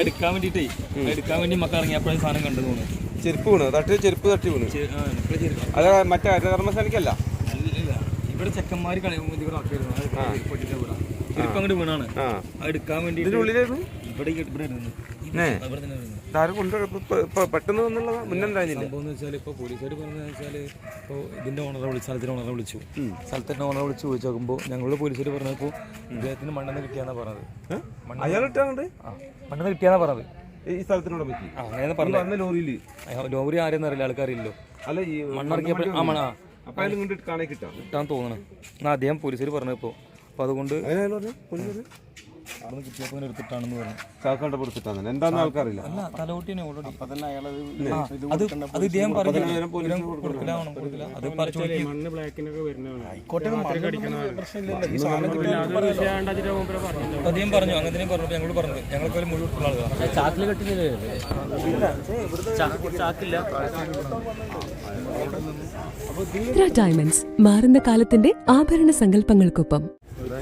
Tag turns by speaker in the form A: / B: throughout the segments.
A: എടുക്കാൻ വേണ്ടിട്ടേ എടുക്കാൻ വേണ്ടി മക്കൾ ഇറങ്ങിയപ്പോഴും സാധനം കണ്ടു തോന്നുന്നു.
B: ചെരുപ്പ് വീണു. തട്ടി ചെരുപ്പ് തട്ടി വീണു. അത് മറ്റേ ഹരിതകർമ്മസേനയ്ക്കല്ല
A: അല്ലല്ല. ഇവിടെ ചെക്കന്മാര് കളി ചെരുപ്പ് അങ്ങോട്ട് വീണാണ്. എടുക്കാൻ വേണ്ടി ഇവിടെ ഇവിടെ
B: ഇതാരും കൊണ്ട് പെട്ടെന്ന് വന്നുള്ളതാ മുന്നെന്തായിരുന്നില്ല
A: സംഭവം വെച്ചാൽ ഇപ്പോൾ പോലീസുകാർ പറഞ്ഞതെന്ന് വെച്ചാൽ ഇപ്പോൾ ഇതിന്റെ ഓണറെ വിളിച്ചു സ്ഥലത്തിന്റെ ഓണറെ വിളിച്ചു. സ്ഥലത്തിന്റെ ഓണറെ വിളിച്ച് ചോദിച്ചു നോക്കുമ്പോൾ ഞങ്ങളോട് പോലീസുകാർ പറഞ്ഞപ്പോൾ ഇദ്ദേഹത്തിന് മണ്ണെന്ന് കിട്ടിയാന്നാ പറഞ്ഞത്.
B: അയാൾ ഇട്ടാണ്ട്
A: ആ മണ്ണെന്ന് കിട്ടിയാന്നാ പറഞ്ഞത്.
B: ഈ സ്ഥലത്തിനോട് പറ്റി.
A: അങ്ങനെ പറഞ്ഞത്.
B: വന്ന ലോറിയിൽ
A: ലോറി ആരെന്ന് അറിയില്ല ആൾക്കാരില്ലോ
B: അല്ല ഈ
A: മണ്ണിറക്കിയപ്പോൾ ആ മണ
B: അപ്പൊ കൊണ്ട് കാണേ കിട്ടാം.
A: കിട്ടാൻ തോന്നണം. എന്നാൽ അദ്ദേഹം പോലീസുകാർ പറഞ്ഞപ്പോൾ അപ്പോൾ അതുകൊണ്ട്
B: പറഞ്ഞു
A: അവിടെ നിന്ന് കിട്ടിയപ്പോൾ ഇങ്ങനെ എടുത്തിട്ടാണെന്ന് പറഞ്ഞു. അല്ല തലവട്ടിനെ ഓൾറെഡി അത് അത് ഇദ്ദേഹം പറഞ്ഞു കൊടുക്കില്ല വേണം കൊടുക്കില്ല. അത് പറിച്ചു
C: മണ്ണ് ബ്ലാക്കിനൊക്കെ വരുന്നതാണ്.
A: അദ്ദേഹം പറഞ്ഞു അങ്ങനെ പറഞ്ഞു ഞങ്ങളോട് പറഞ്ഞു. ഞങ്ങൾക്ക് ഒരു മുഴുവൻ ആളുകളാണ് ചാക്കിൽ കെട്ടില്ലേ? ചാക്കില്ല.
D: ഡയമണ്ട്സ് മാറുന്ന കാലത്തിന്റെ ആഭരണ സങ്കല്പങ്ങൾക്കൊപ്പം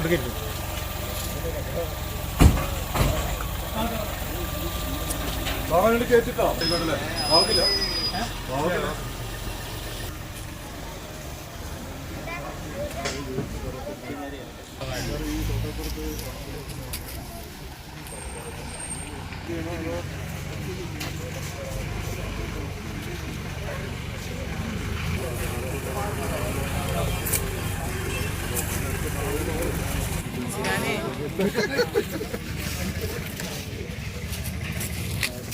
B: എടുക്കരുത്
C: വാഹനം കയറ്റിട്ടോ? ആകില്ല
B: ആകില്ല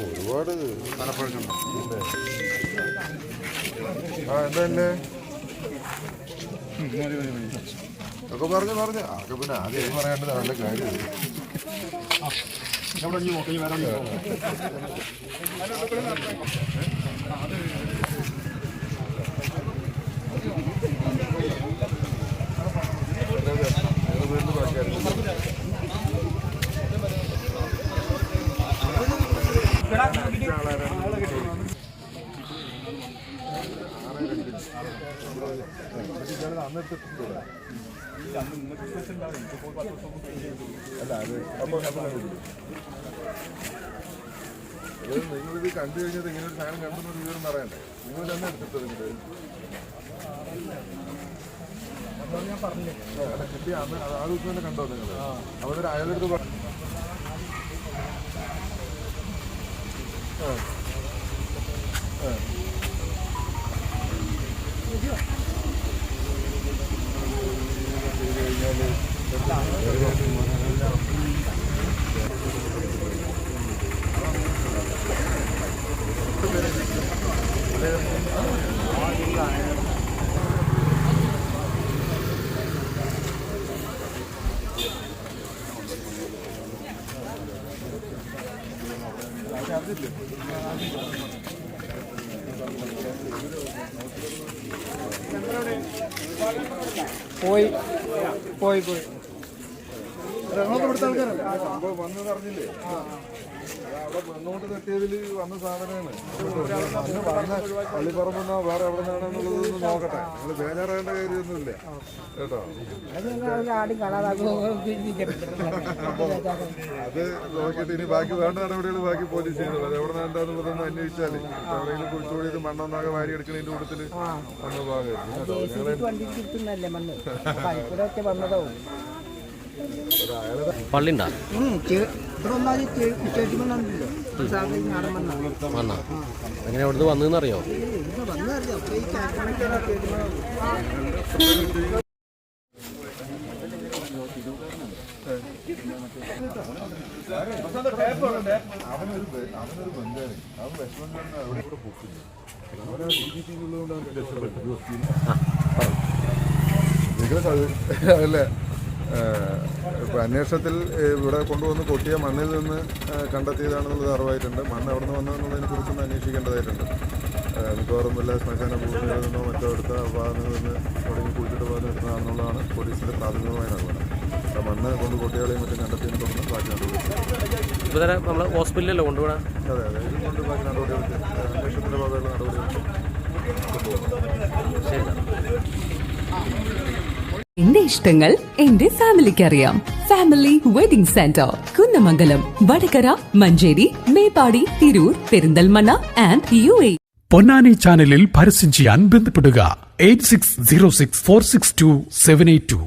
E: ഒരുപാട് ആ എന്താ ഒക്കെ പറഞ്ഞു പറഞ്ഞു ആകെ പിന്നെ ആദ്യം പറയേണ്ടത് നല്ല കാര്യം നിങ്ങളിത് കണ്ടു കഴിഞ്ഞത് ഇങ്ങനെ ഒരു സാധനം കണ്ടെന്നൊരു വിവരം പറയണ്ടേ നിങ്ങൾ തന്നെ എടുത്തിട്ടത് നിങ്ങൾ അന്ന് അത് ആ. ദിവസം തന്നെ കണ്ടോ നിങ്ങൾ അവിടെ അയാളെടുത്ത്
C: പോയി പോയി പോയി.
E: സംഭവം വന്നത് അറിഞ്ഞില്ലേ? അവിടെ മണ്ണോട്ട് തട്ടിയതിൽ വന്ന സാധനമാണ്. മണ്ണ് വന്ന പള്ളിപ്പറമ്പെന്നോ വേറെ എവിടെ നിന്നാണെന്നുള്ളതൊന്ന് നോക്കട്ടെ. നിങ്ങൾ ബേജാറേണ്ട കാര്യമൊന്നുമില്ല. കേട്ടോ? അത് നോക്കിയിട്ട് ഇനി ബാക്കി വേണ്ട നടപടികൾ ബാക്കി പോലീസ് ചെയ്യുന്നത് അത് എവിടെ നിന്നാന്നുള്ളതൊന്ന് അന്വേഷിച്ചാൽ എവിടെയെങ്കിലും കുഴിച്ചുകൂടിയത് മണ്ണൊന്നാകെ വാരി എടുക്കണതിന്റെ കൂട്ടത്തിൽ വന്ന ഭാഗമായിരുന്നു
C: നാടൻ മണ്ണാണ്
F: വന്നാ. എങ്ങനെ അവിടുന്ന്
C: മണ്ണ്
E: അവനൊരു ബന്ധമാണ് അവൻ വെസ്റ്റ് അവിടെ കൂടെ പൊക്കില്ല അവനെ നിങ്ങൾ അല്ലേ ഇപ്പൊ അന്വേഷണത്തിൽ ഇവിടെ കൊണ്ടുവന്ന് കൊട്ടിയ മണ്ണിൽ നിന്ന് കണ്ടെത്തിയതാണെന്നുള്ളത് അറിവായിട്ടുണ്ട്. മണ്ണ് എവിടെ നിന്ന് വന്നതെന്നുള്ളതിനെ കുറിച്ചൊന്ന് അന്വേഷിക്കേണ്ടതായിട്ടുണ്ട്. മിക്കവാറും വല്ല ശ്മശാന ഭൂമികളിൽ നിന്നോ മറ്റോ എടുത്ത ഭാഗങ്ങളിൽ നിന്ന് തുടങ്ങി കുഴിച്ചിട്ട് പോകാൻ എടുത്തതാണെന്നുള്ളതാണ് പോലീസിന്റെ പ്രാഥമികമായ നിലപാട് മണ്ണ് കൊണ്ട് കൊട്ടികളെയും മറ്റും കണ്ടെത്തിയതിനെ തുടർന്ന് ബാക്കി നടപടി
F: ഇപ്പോൾ നമ്മൾ ഹോസ്പിറ്റലിലല്ലോ കൊണ്ടുപോകണം
E: അതെ അതെ. ഇത് കൊണ്ട് ബാക്കി നടപടികൾ അന്വേഷണത്തിന്റെ ഭാഗമായുള്ള നടപടികൾ
F: ശരി.
D: എന്റെ ഇഷ്ടങ്ങൾ എന്റെ ഫാമിലിക്ക് അറിയാം family wedding centre Kunnamangalam Vadakara Manjeri Meppadi Tirur Perinthalmanna and U A
G: Ponnani ചാനലിൽ പരസ്യം ചെയ്യാൻ ബന്ധപ്പെടുക. Eight six zero six four six two seven eight two.